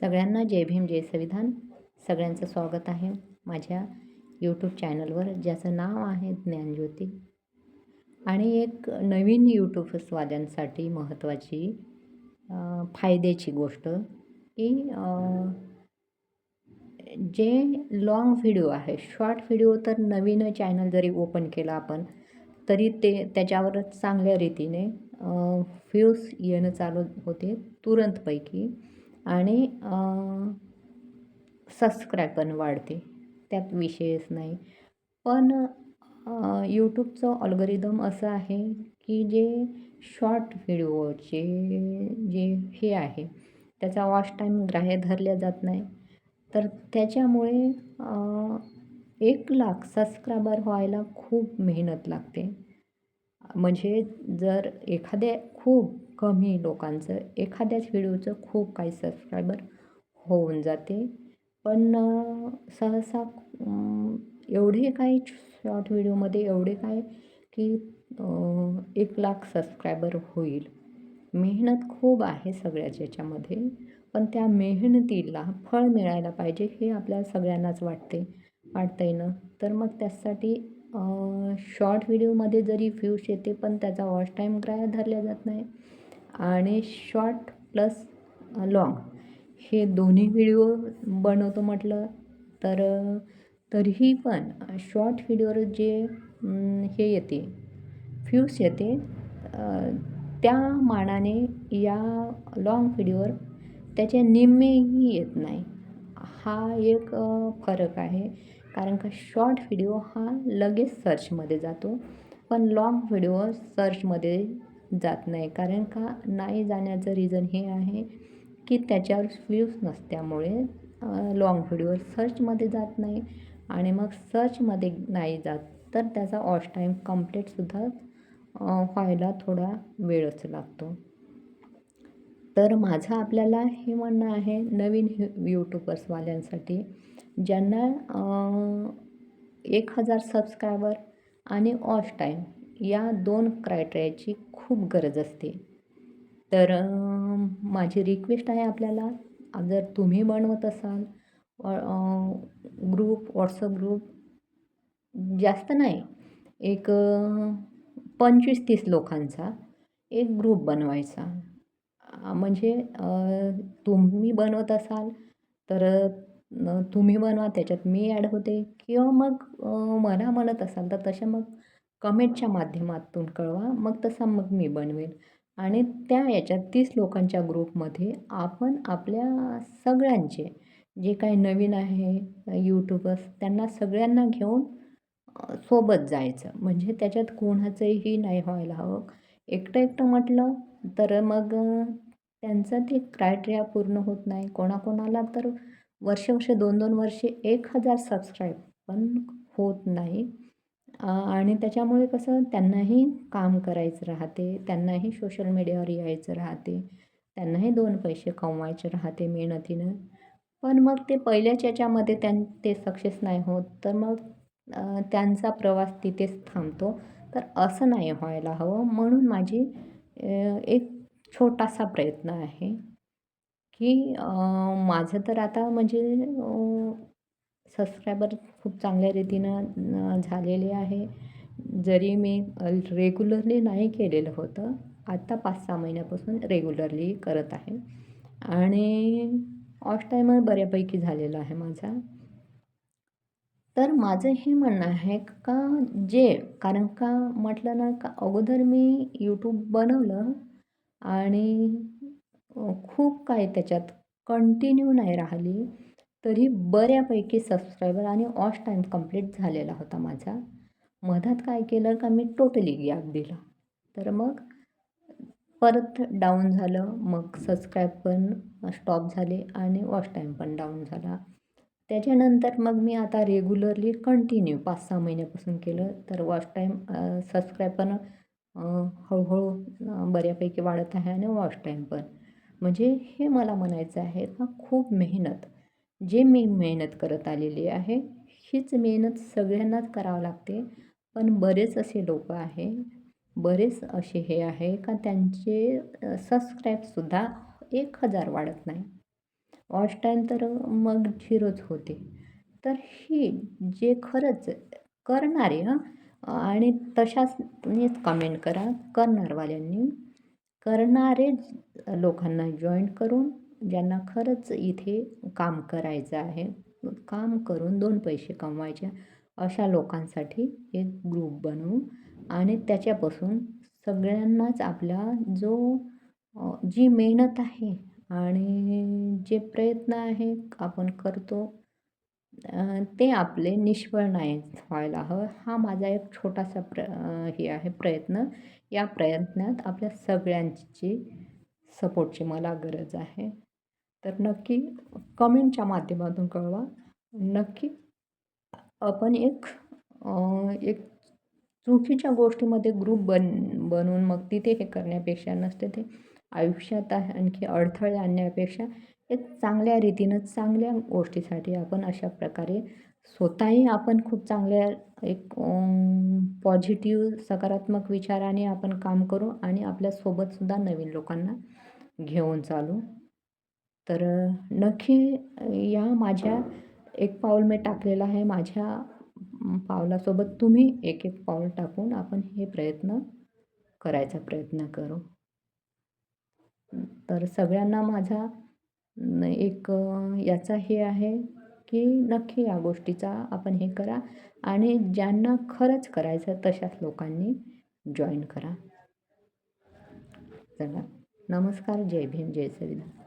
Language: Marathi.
सगळ्यांना जय भीम जय संविधान. सगळ्यांचं स्वागत आहे माझ्या यूट्यूब चॅनलवर ज्याचं नाव आहे ज्ञानज्योती. आणि एक नवीन यूट्यूबस्वाद्यांसाठी महत्त्वाची फायद्याची गोष्ट की जे लाँग व्हिडिओ आहे शॉर्ट व्हिडिओ तर नवीन चॅनल जरी ओपन केला आपण तरी ते त्याच्यावर चांगल्या रीतीने व्ह्यूज येणं चालू होते तुरंतपैकी. आणि सबस्क्राईब पण वाढते. त्यात विषयच नाही. पण यूट्यूबचं ऑल्गोरिदम असं आहे की जे शॉर्ट व्हिडिओचे जे हे आहे त्याचा वॉच टाईम ग्राह्य धरल्या जात नाही. तर त्याच्यामुळे एक लाख सबस्क्रायबर व्हायला खूप मेहनत लागते. म्हणजे जर एखाद्या खूप कमी लोकांचं. एखाद्याच व्हिडिओचं खूप काही सबस्क्रायबर होऊन जाते. पण सहसा एवढे काही शॉर्ट व्हिडिओमध्ये एवढे काय की एक लाख सबस्क्रायबर होईल. मेहनत खूप आहे सगळ्याच याच्यामध्ये पण त्या मेहनतीला फळ मिळायला पाहिजे हे आपल्या सगळ्यांनाच वाटते. वाटतं आहे ना? तर मग त्यासाठी शॉर्ट व्हिडिओमध्ये जरी व्ह्यूज येते पण त्याचा वॉच टाईम ग्राह्य धरल्या जात नाही. आणि शॉर्ट प्लस लाँग हे दोन्ही व्हिडिओ बनवतो म्हटलं तर तरीही पण शॉर्ट व्हिडिओवर जे हे येते फ्यूज येते त्या मानाने या लाँग व्हिडिओवर त्याचे निम्मेही येत नाही. हा एक फरक आहे. कारण का शॉर्ट व्हिडिओ हा लगेच सर्चमध्ये जातो. पण लाँग व्हिडिओ सर्चमध्ये जात नाही. कारण का? नाही जाण्याचं रिझन हे आहे की त्याच्यावर व्ह्यूज नसल्यामुळे लाँग व्हिडिओ सर्चमध्ये जात नाही. आणि मग सर्चमध्ये नाही जात तर त्याचा ऑश टाईम कम्प्लीटसुद्धा व्हायला थोडा वेळच लागतो. तर माझं आपल्याला हे म्हणणं आहे नवीन यूट्यूबर्सवाल्यांसाठी ज्यांना एक हजार सबस्क्रायबर आणि ऑश टाईम या दोन क्रायटेरियाची खूप गरज असते. तर माझी रिक्वेस्ट आहे आपल्याला. जर तुम्ही बनवत असाल ग्रुप व्हॉट्सअप ग्रुप जास्त नाही. एक पंचवीस तीस लोकांचा एक ग्रुप बनवायचा. म्हणजे तुम्ही बनवत असाल तर तुम्ही बनवा त्याच्यात मी ॲड होते. किंवा मग मला म्हणत असाल तर तशा मग कमेंटच्या माध्यमातून कळवा मग तसा मग मी बनवेन. आणि त्या याच्यात तीस लोकांच्या ग्रुपमध्ये आपण आपल्या सगळ्यांचे जे काही नवीन आहे यूट्यूबर्स त्यांना सगळ्यांना घेऊन सोबत जायचं. म्हणजे त्याच्यात कोणाचंही नाही व्हायला हवं. एकटं एकटं म्हटलं तर मग त्यांचं ते क्रायटेरिया पूर्ण होत नाही. कोणाकोणाला तर वर्ष वर्ष दोन दोन वर्षे एक हजार सबस्क्राईब पण होत नाही. आणि त्याच्यामुळे कसं त्यांनाही काम करायचं राहते त्यांनाही सोशल मीडियावर यायचं राहते त्यांनाही दोन पैसे कमवायचे राहते मेहनतीनं. पण मग ते पहिल्याच याच्यामध्ये त्यां ते सक्सेस नाही होत तर मग त्यांचा प्रवास तिथेच थांबतो. तर असं नाही व्हायला हवं. म्हणून माझी एक छोटासा प्रयत्न आहे की माझं तर आता म्हणजे सबस्क्रायबर खूप चांगल्या रीतीनं झालेले आहे. जरी मी रेग्युलरली नाही केलेलं होतं आत्ता पाच सहा महिन्यापासून रेग्युलरली करत आहे. आणि ऑफ टायमर बऱ्यापैकी झालेला आहे माझा. तर माझं हे म्हणणं आहे का जे कारण का म्हटलं ना का अगोदर मी यूट्यूब बनवलं आणि खूप काही त्याच्यात कंटिन्यू नाही राहिली. तरी बऱ्यापैकी सबस्क्रायबर आणि ऑश टाईम कंप्लीट झालेला होता माझा. मधात काय केलं का मी टोटली गॅप दिला. तर मग परत डाऊन झालं मग सबस्क्राईब पण स्टॉप झाले आणि वॉच टाईम पण डाऊन झाला. त्याच्यानंतर मग मी आता रेग्युलरली कंटिन्यू पाच सहा महिन्यापासून केलं. तर वॉच टाईम सबस्क्राईब पण हळूहळू बऱ्यापैकी वाढत आहे आणि वॉच टाईम पण. म्हणजे हे मला म्हणायचं आहे का खूप मेहनत जे मी मेहनत करत आलेली आहे हीच मेहनत सगळ्यांनाच करावं लागते. पण बरेच असे लोक आहे बरेच असे हे आहे का त्यांचे सबस्क्राईबसुद्धा एक हजार वाढत नाही. वॉच टाईम तर मग झिरोच होते. तर ही जे खरंच करणारे हां आणि तशाच कमेंट करा. करणारवाल्यांनी करणारे लोकांना जॉईन करून ज्यांना खरंच इथे काम करायचं आहे काम करून दोन पैसे कमवायचे अशा लोकांसाठी एक ग्रुप बनवू आणि त्याच्यापासून सगळ्यांनाच आपला जो जी मेहनत आहे आणि जे प्रयत्न आहे आपण करतो ते आपले निष्फळ नाही व्हायला हवं. हा माझा एक छोटासा प्र हे आहे प्रयत्न. या प्रयत्नात आपल्या सगळ्यांची सपोर्टची मला गरज आहे. तर नक्की कमेंटच्या माध्यमातून कळवा. नक्की आपण एक एक चुकीच्या गोष्टीमध्ये ग्रुप बन बनवून मग तिथे हे करण्यापेक्षा नसते ते आयुष्यात आणखी अडथळे आणण्यापेक्षा एक चांगल्या रीतीनं चांगल्या गोष्टीसाठी आपण अशा प्रकारे स्वतःही आपण खूप चांगल्या एक पॉझिटिव्ह सकारात्मक विचाराने आपण काम करू आणि आपल्यासोबतसुद्धा नवीन लोकांना घेऊन चालू. तर नक्की या माझ्या एक पाऊल मी टाकलेलं आहे. माझ्या पावलासोबत तुम्ही एक एक पाऊल टाकून आपण हे प्रयत्न करायचा प्रयत्न करू. तर सगळ्यांना माझा एक याचा हे आहे की नक्की या गोष्टीचा आपण हे करा आणि ज्यांना खरंच करायचं तशाच लोकांनी जॉईन करा. चला. नमस्कार. जय भीम. जय संविधान